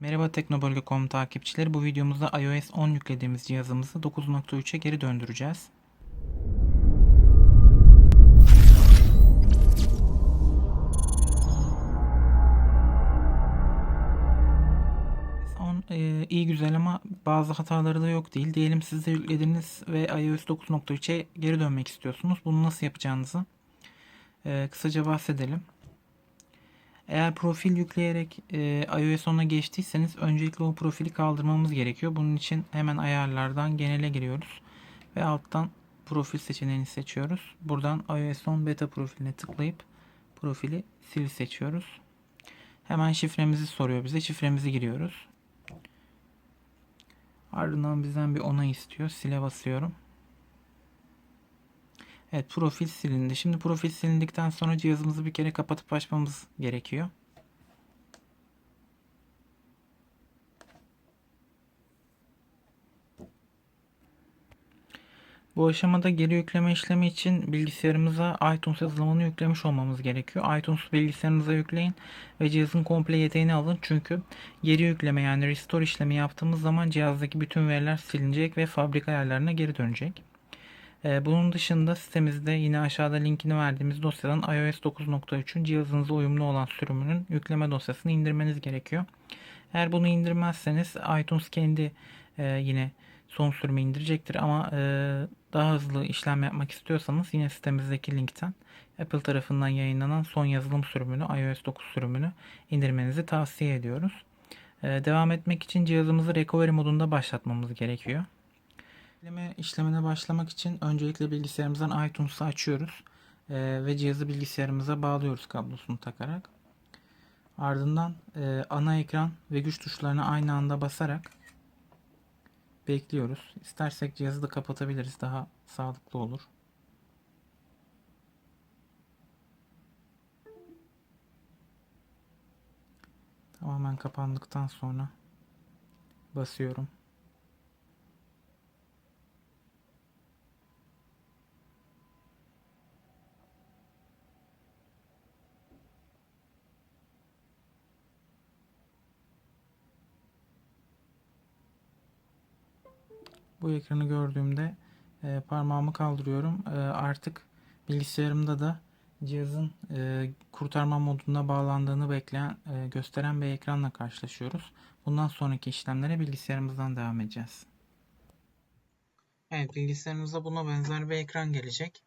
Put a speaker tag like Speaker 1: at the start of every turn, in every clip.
Speaker 1: Merhaba Teknobölge.com takipçileri. Bu videomuzda iOS 10 yüklediğimiz cihazımızı 9.3'e geri döndüreceğiz. iOS 10 e, iyi güzel ama bazı hataları da yok değil. Diyelim siz de yüklediniz ve iOS 9.3'e geri dönmek istiyorsunuz. Bunu nasıl yapacağınızı e, kısaca bahsedelim. Eğer profil yükleyerek e, iOS 10'a geçtiyseniz öncelikle o profili kaldırmamız gerekiyor. Bunun için hemen ayarlardan genele giriyoruz ve alttan profil seçeneğini seçiyoruz. Buradan iOS 10 beta profiline tıklayıp profili sil seçiyoruz. Hemen şifremizi soruyor bize. Şifremizi giriyoruz. Ardından bizden bir onay istiyor. Sile basıyorum. Evet profil silindi. Şimdi profil silindikten sonra cihazımızı bir kere kapatıp açmamız gerekiyor. Bu aşamada geri yükleme işlemi için bilgisayarımıza iTunes yazılımını yüklemiş olmamız gerekiyor. iTunes bilgisayarınıza yükleyin ve cihazın komple yeteğini alın. Çünkü geri yükleme yani restore işlemi yaptığımız zaman cihazdaki bütün veriler silinecek ve fabrika ayarlarına geri dönecek. Ee, bunun dışında sitemizde yine aşağıda linkini verdiğimiz dosyadan iOS 9.3'ün cihazınıza uyumlu olan sürümünün yükleme dosyasını indirmeniz gerekiyor. Eğer bunu indirmezseniz iTunes kendi e, yine son sürümü indirecektir ama e, daha hızlı işlem yapmak istiyorsanız yine sitemizdeki linkten Apple tarafından yayınlanan son yazılım sürümünü iOS 9 sürümünü indirmenizi tavsiye ediyoruz. E, devam etmek için cihazımızı recovery modunda başlatmamız gerekiyor. Yükleme işlemine başlamak için öncelikle bilgisayarımızdan iTunes'u açıyoruz e, ve cihazı bilgisayarımıza bağlıyoruz kablosunu takarak. Ardından e, ana ekran ve güç tuşlarına aynı anda basarak bekliyoruz. İstersek cihazı da kapatabiliriz. Daha sağlıklı olur. Tamamen kapandıktan sonra basıyorum. Bu ekranı gördüğümde e, parmağımı kaldırıyorum. E, artık bilgisayarımda da cihazın e, kurtarma moduna bağlandığını bekleyen e, gösteren bir ekranla karşılaşıyoruz. Bundan sonraki işlemlere bilgisayarımızdan devam edeceğiz. Evet bilgisayarımızda buna benzer bir ekran gelecek.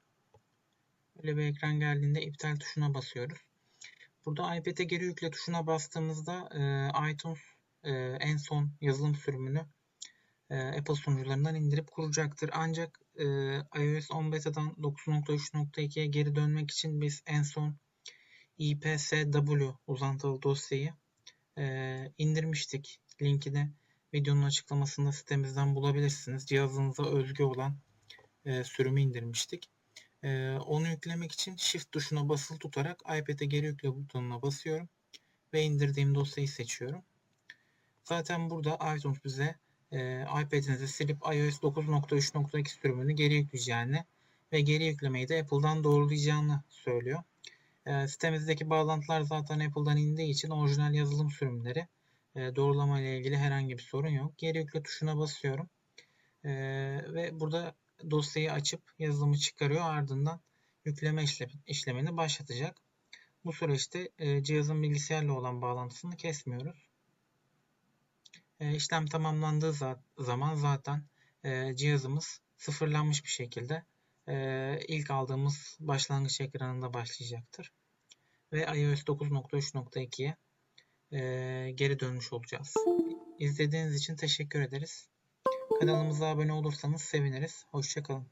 Speaker 1: Böyle bir ekran geldiğinde iptal tuşuna basıyoruz. Burada iPad'e geri yükle tuşuna bastığımızda e, iTunes e, en son yazılım sürümünü Apple sunucularından indirip kuracaktır. Ancak e, iOS 10 beta'dan 9.3.2'ye geri dönmek için biz en son ipsw uzantılı dosyayı e, indirmiştik. Linki de videonun açıklamasında sitemizden bulabilirsiniz. Cihazınıza özgü olan e, sürümü indirmiştik. E, onu yüklemek için Shift tuşuna basılı tutarak iPad'e geri yükle butonuna basıyorum ve indirdiğim dosyayı seçiyorum. Zaten burada iTunes bize e, iPad'inizi silip iOS 9.3.2 sürümünü geri yükleyeceğini ve geri yüklemeyi de Apple'dan doğrulayacağını söylüyor. E, sitemizdeki bağlantılar zaten Apple'dan indiği için orijinal yazılım sürümleri e, doğrulama ile ilgili herhangi bir sorun yok. Geri yükle tuşuna basıyorum. E, ve burada dosyayı açıp yazılımı çıkarıyor. Ardından yükleme işlemini başlatacak. Bu süreçte e, cihazın bilgisayarla olan bağlantısını kesmiyoruz. E, işlem tamamlandığı zaman zaten e, cihazımız sıfırlanmış bir şekilde e, ilk aldığımız başlangıç ekranında başlayacaktır. Ve iOS 9.3.2'ye geri dönmüş olacağız. İzlediğiniz için teşekkür ederiz. Kanalımıza abone olursanız seviniriz. Hoşçakalın.